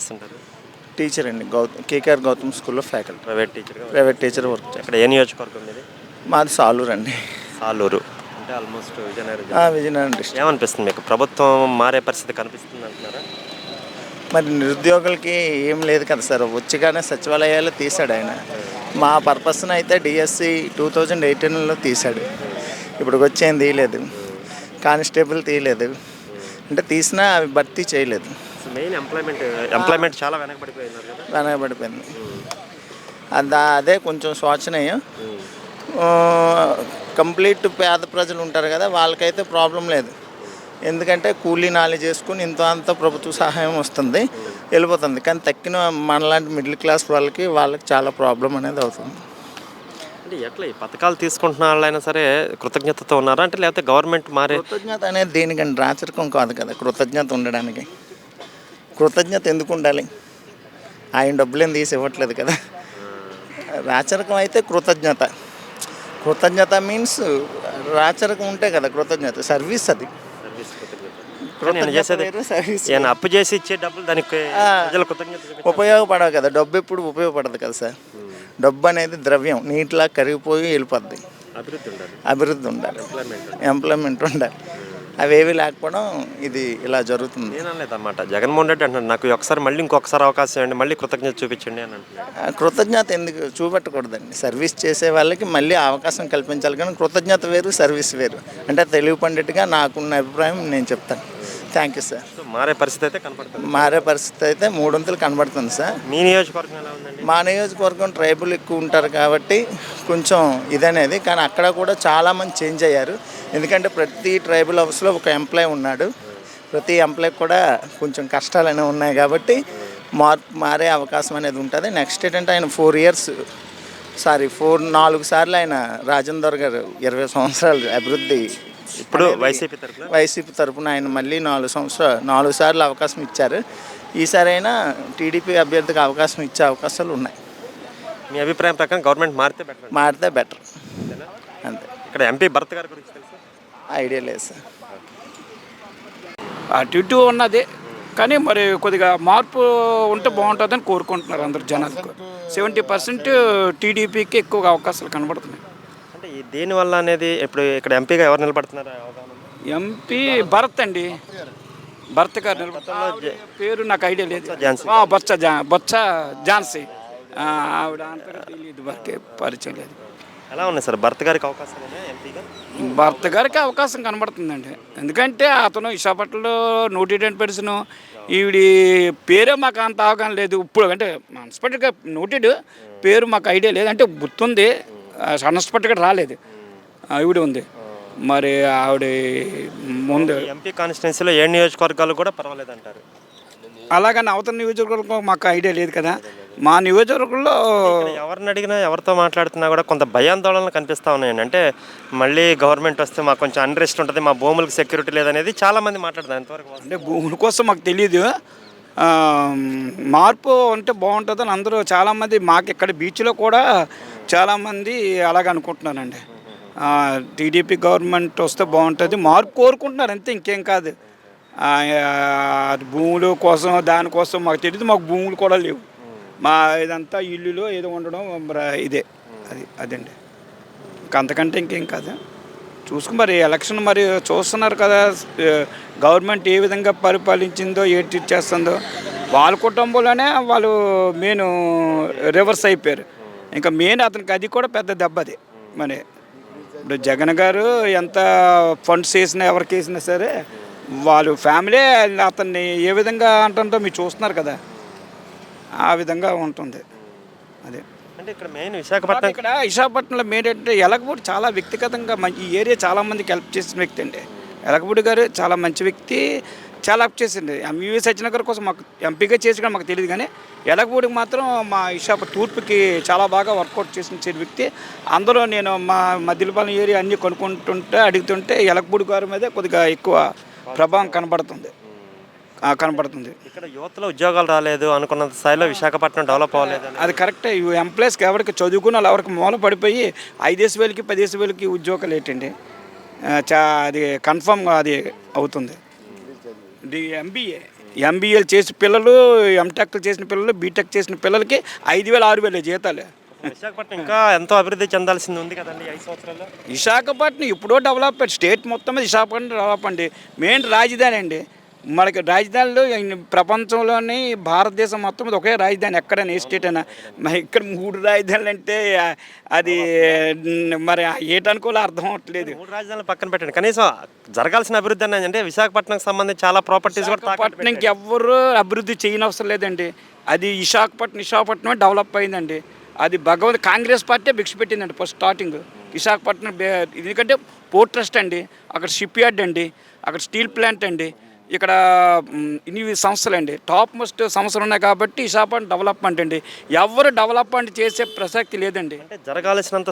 చేస్తుంటారు? టీచర్ అండి. గౌతమ్ కేకేఆర్ గౌతమ్ స్కూల్లో ఫ్యాకల్టీ. ప్రైవేట్ టీచర్గా ప్రైవేట్ టీచర్ వర్క్ చేస్తాను ఇక్కడ ఏ నియోజకవర్గం మాది? సాలూరు అండి. సాలూరు. అంటే ఆల్మోస్ట్ విజయనగరం జిల్లా. విజయనగరం డిస్ట్రిక్ట్ ఏమనిపిస్తుంది మీకు? ప్రభుత్వం మారే పరిస్థితి కనిపిస్తుంది అంటున్నారా? మరి నిరుద్యోగులకి ఏం లేదు కదా సార్. వచ్చిగానే సచివాలయాలు తీశాడు ఆయన. మా పర్పస్ని అయితే డిఎస్సి టూ థౌజండ్ ఎయిటీన్లో తీశాడు. ఇప్పుడు వచ్చేం తీయలేదు. కానిస్టేబుల్ తీయలేదు. అంటే తీసినా అవి భర్తీ చేయలేదు. మెయిన్ ఎంప్లాయ్మెంట్ ఎంప్లాయ్మెంట్ చాలా వెనకబడిపోయినారు కదా? వెనకబడిపోయింది. అదా అదే కొంచెం శోచనీయం కంప్లీట్ పేద ప్రజలు ఉంటారు కదా వాళ్ళకైతే ప్రాబ్లం లేదు. ఎందుకంటే కూలీ నాలి చేసుకుని ఇంత అంత ప్రభుత్వ సహాయం వస్తుంది వెళ్ళిపోతుంది. కానీ తక్కిన మనలాంటి మిడిల్ క్లాస్ వాళ్ళకి వాళ్ళకి చాలా ప్రాబ్లం అనేది అవుతుంది. అంటే ఎట్లా ఈ పథకాలు తీసుకుంటున్న వాళ్ళైనా సరే కృతజ్ఞతతో ఉన్నారా? అంటే లేకపోతే గవర్నమెంట్ మారే కృతజ్ఞత అనేది దేనికండి రాచరికం కాదు కదా కృతజ్ఞత ఉండడానికి. కృతజ్ఞత ఎందుకు ఉండాలి? ఆయన డబ్బులేం తీసి ఇవ్వట్లేదు కదా. రాచరికం అయితే కృతజ్ఞత. కృతజ్ఞత మీన్స్ రాచరికం ఉంటే కదా కృతజ్ఞత సర్వీస్ అది. నేను అప్పు చేసి ఇచ్చే డబ్బులు దానికి. ఉపయోగపడవు కదా డబ్బు ఎప్పుడు ఉపయోగపడదు కదా సార్. డబ్బు అనేది ద్రవ్యం నీటిలా కరిగిపోయి వెళ్ళిపోద్ది. అభివృద్ధి ఉండాలి. అభివృద్ధి ఉండాలి. ఎంప్లాయ్మెంట్ ఉండాలి. అవేవి లేకపోవడం ఇది ఇలా జరుగుతుంది. నేను అనలేదన్నమాట. జగన్మోహన్ రెడ్డి అంటున్నాడు నాకు ఒకసారి మళ్ళీ ఇంకొకసారి అవకాశం ఇవ్వండి మళ్ళీ కృతజ్ఞత చూపించండి అని అంటున్నాడు. కృతజ్ఞత ఎందుకు చూపెట్టకూడదండి? సర్వీస్ చేసే వాళ్ళకి మళ్ళీ అవకాశం కల్పించాలి కానీ కృతజ్ఞత వేరు సర్వీస్ వేరు. అంటే తెలివి పండిట్గా నాకున్న అభిప్రాయం నేను చెప్తాను. థ్యాంక్ యూ సార్ మారే పరిస్థితి అయితే కనపడుతుంది. మారే పరిస్థితి అయితే మూడొంతులు కనబడుతుంది సార్ మీ నియోజకవర్గం ఎలా ఉందండి? మా నియోజకవర్గం ట్రైబుల్ ఎక్కువ ఉంటారు కాబట్టి కొంచెం ఇదనేది. కానీ అక్కడ కూడా చాలామంది చేంజ్ అయ్యారు. ఎందుకంటే ప్రతి ట్రైబల్ హౌస్లో ఒక ఎంప్లాయ్ ఉన్నాడు. ప్రతి ఎంప్లాయ్ కూడా కొంచెం కష్టాలు అనేవి ఉన్నాయి కాబట్టి మార్పు మారే అవకాశం అనేది ఉంటుంది. నెక్స్ట్ ఏంటంటే ఆయన ఫోర్ ఇయర్స్ సారీ ఫోర్ నాలుగు సార్లు ఆయన రాజేందర్ గారు ఇరవై సంవత్సరాలు అభివృద్ధి ఇప్పుడు వైసీపీ తరఫున వైసీపీ తరపున ఆయన మళ్ళీ నాలుగు సంవత్సరాలు నాలుగు సార్లు అవకాశం ఇచ్చారు. ఈసారి అయినా టీడీపీ అభ్యర్థికి అవకాశం ఇచ్చే అవకాశాలు ఉన్నాయి. మీ అభిప్రాయం ప్రకారం గవర్నమెంట్ మారితే బెటర్ మారితే బెటర్ అంతే. ఇక్కడ ఎంపీ భరత్ గారి గురించి తెలుసా? ఐడియా లేదు సార్. అటు ఇటు ఉన్నది. కానీ మరి కొద్దిగా మార్పు ఉంటే బాగుంటుందని కోరుకుంటున్నారు అందరు జనాలకు సెవెంటీ పర్సెంట్ టీడీపీకి ఎక్కువగా అవకాశాలు కనబడుతున్నాయి. అంటే ఈ దేని వల్ల అనేది ఇప్పుడు ఇక్కడ ఎంపీగా ఎవరు నిలబడుతున్నారు అవగాహన ఉందా? ఎంపీ భరత్ అండి. భరత్ గారు. ఆవిడ పేరు నాకు ఐడియా లేదు. ఝాన్సీ. ఆ, బొత్స జా బొత్స ఝాన్సీ. ఆ, ఆవిడ తెలియదు వరకే పరిచయం లేదు. ఎలా ఉన్నాయి సార్? భరత్ గారికి అవకాశం ఉందా ఎంపీగా? భర్త గారికి అవకాశం కనబడుతుందండి. ఎందుకంటే అతను విశాఖపట్నంలో నోటెడ్ పర్సన్. ఈవిడి పేరే మాకు అంత అవగాహన లేదు. ఇప్పుడు అంటే అన్స్పెక్ట్గా నోటెడ్. పేరు మాకు ఐడియా లేదు. అంటే గుర్తుంది. అన్స్పెక్ట్గా రాలేదు. ఆ, ఈవిడ ఉంది. మరి ఆవిడ ముందు ఎంపీ కాన్స్టిట్యున్సీలో ఏ నియోజకవర్గాలు కూడా పర్వాలేదు అంటారు అలాగని అవతల నియోజకవర్గం మాకు ఐడియా లేదు కదా. మా నియోజకవర్గంలో ఎవరిని అడిగినా ఎవరితో మాట్లాడుతున్నా కూడా కొంత భయాందోళనలు కనిపిస్తూ ఉన్నాయండి. అంటే మళ్ళీ గవర్నమెంట్ వస్తే మాకు కొంచెం అన్రెస్ట్ ఉంటుంది మా భూములకు సెక్యూరిటీ లేదనేది చాలా మంది మాట్లాడతారు. ఎంతవరకు? అంటే భూముల కోసం మాకు తెలియదు మార్పు అంటే బాగుంటుందని అందరూ చాలామంది మాకు ఇక్కడ బీచ్లో కూడా చాలామంది అలాగ అనుకుంటున్నారండి. టీడీపీ గవర్నమెంట్ వస్తే బాగుంటుంది. మార్పు కోరుకుంటున్నారు అంతే ఇంకేం కాదు. భూముల కోసం దానికోసం మాకు తెలియదు మాకు భూములు కూడా లేవు. మా ఇదంతా ఇల్లులో ఏదో ఉండడం ఇదే. అది అదండి. ఇంకా అంతకంటే ఇంకేం కాదు. చూసుకుని మరి ఎలక్షన్ మరి చూస్తున్నారు కదా గవర్నమెంట్ ఏ విధంగా పరిపాలించిందో ఏంటి చేస్తుందో. వాళ్ళ కుటుంబంలోనే వాళ్ళు మెయిన్ రివర్స్ అయిపోయారు. ఇంకా మెయిన్ అతనికి అది కూడా పెద్ద దెబ్బ అది. మరి ఇప్పుడు జగన్ గారు ఎంత ఫండ్స్ వేసినా ఎవరికి వేసినా సరే వాళ్ళు ఫ్యామిలీ అతన్ని ఏ విధంగా అంటుందో మీరు చూస్తున్నారు కదా ఆ విధంగా ఉంటుంది అదే. అంటే ఇక్కడ మెయిన్ విశాఖపట్నం ఇక్కడ విశాఖపట్నంలో మెయిన్ ఏంటంటే ఎలగపూడి చాలా వ్యక్తిగతంగా మంచి ఈ ఏరియా చాలా మందికి హెల్ప్ చేసిన వ్యక్తి అండి. ఎలగపూడి గారు చాలా మంచి వ్యక్తి. చాలా హెల్ప్ చేసింది. ఎంఈవి సత్యనగర్ కోసం మాకు ఎంపీగా చేసి కూడా మాకు తెలియదు కానీ ఎలగపూడికి మాత్రం మా విశాఖ తూర్పుకి చాలా బాగా వర్కౌట్ చేసిన వ్యక్తి. అందులో నేను మా మధ్యలపాలెం ఏరియా అన్నీ కొనుక్కుంటుంటే అడుగుతుంటే ఎలగపూడి గారి మీద కొద్దిగా ఎక్కువ ప్రభావం కనబడుతుంది. ఆ, కనబడుతుంది. ఇక్కడ యువతలో ఉద్యోగాలు రాలేదు అనుకున్నంత స్థాయిలో విశాఖపట్నం డెవలప్ అవ్వలేదు అది కరెక్టే. ఈ ఎంప్లాయీస్కి ఎవరికి చదువుకున్న ఎవరికి మూల పడిపోయి ఐదేసి వేలకి పదేసి వేలకి ఉద్యోగాలు ఏంటండి? చా అది కన్ఫర్మ్ అది అవుతుంది. ఎంబీఏ. ఎంబీఏలు చేసిన పిల్లలు ఎంటెక్ చేసిన పిల్లలు బీటెక్ చేసిన పిల్లలకి ఐదు వేలు ఆరు వేలు జీతాలు. విశాఖపట్నం ఇంకా ఎంతో అభివృద్ధి చెందాల్సింది ఉంది కదండి ఐదు సంవత్సరాల్లో? విశాఖపట్నం ఇప్పుడో డెవలప్ స్టేట్ మొత్తం మీద విశాఖపట్నం డెవలప్ అండి. మెయిన్ రాజధాని అండి. మనకి రాజధానిలో ప్రపంచంలోని భారతదేశం మొత్తం ఒకే రాజధాని ఎక్కడైనా ఏ స్టేట్ అయినా. మరి ఇక్కడ మూడు రాజధానులు అంటే అది మరి ఏటనుకోలే అర్థం అవట్లేదు మూడు రాజధానులు పక్కన పెట్టండి. కనీసం జరగాల్సిన అభివృద్ధి అనేది అంటే విశాఖపట్నం సంబంధించి చాలా ప్రాపర్టీస్ కూడా విశాఖపట్నంకి ఎవ్వరు అభివృద్ధి చేయనవసరం లేదండి. అది విశాఖపట్నం విశాఖపట్నం డెవలప్ అయిందండి. అది భగవంత్ కాంగ్రెస్ పార్టీ భిక్ష పెట్టిందండి ఫస్ట్ స్టార్టింగ్ విశాఖపట్నం ఎందుకంటే పోర్ట్ ట్రస్ట్ అండి. అక్కడ షిప్ యార్డ్ అండి. అక్కడ స్టీల్ ప్లాంట్ అండి. ఇక్కడ ఇన్ని సంస్థలు అండి టాప్ మోస్ట్ సంస్థలు ఉన్నాయి కాబట్టి షాప్ అండ్ డెవలప్మెంట్ అండి. ఎవరు డెవలప్మెంట్ చేసే ప్రసక్తి లేదండి. అంటే జరగాల్సినంత